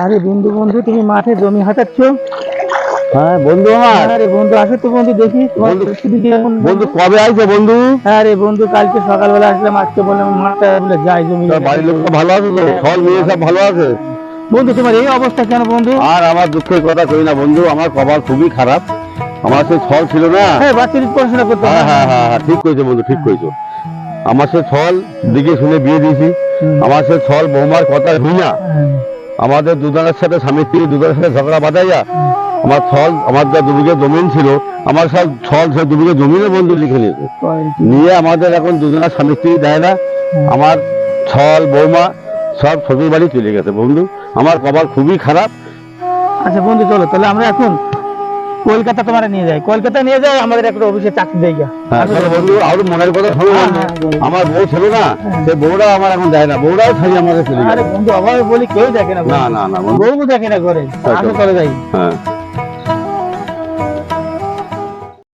আরে বন্ধু বন্ধু তুমি মাঠে জমি হাঁটাচ্ছ? হ্যাঁ বন্ধু আমার। আরে বন্ধু আসো তো বন্ধু দেখি বন্ধু- কবে আইছে বন্ধু? আরে বন্ধু কালকে সকালবেলা আসলাম আজকে বললাম মাঠটা বলে যাই জমি বাড়ির লোক ভালো আছে তো? ফল মেয়ে সব ভালো আছে? বন্ধু তোমার এই অবস্থা কেন বন্ধু? আর আমার দুঃখের কথা কই না বন্ধু আমার কপাল খুবই খারাপ। আমার সেই ছল ছিল না? হ্যাঁ বাচ্চাদের পড়াশোনা করতে হ্যাঁ হ্যাঁ হ্যাঁ হ্যাঁ, ঠিক কইছো বন্ধু ঠিক কইছো আমার সে ছল দিকে শুনে বিয়ে দিয়েছি। আমার সে ছল বৌমার কথা হ্যাঁ। আমাদের দুজনের সাথে স্বামী স্ত্রী দুজনের সাথে ঝগড়া বাঁধাইয়া আমার ছল আমার যা দুবিঘে জমিন ছিল আমার সব ছল সে দুবিঘে জমিনে বন্ধু লিখে নিয়েছে। নিয়ে আমাদের এখন দুজনের স্বামী স্ত্রী দেয় না। আমার ছল বৌমা সব শ্বশুর বাড়ি চলে গেছে বন্ধু। আমার কপাল খুবই খারাপ। আচ্ছা বন্ধু চলো তাহলে আমরা এখন কলকাতা তোমার নিয়ে যায়। কলকাতা নিয়ে যায় আমাদের একটা অফিসে চাকরি দেয়। হ্যাঁ, বন্ধু আর মনের কথা শোনো হ্যাঁ। হ্যাঁ। আমার বউ ছিল না সে বউরা আমার এখন যায় না। বউরাও ছাড়ি আমাদের চলে আরে বন্ধু আমার বলি কেউ দেখে না না না বউ দেখে না করে হ্যাঁ, আসো চলে যাই। হ্যাঁ।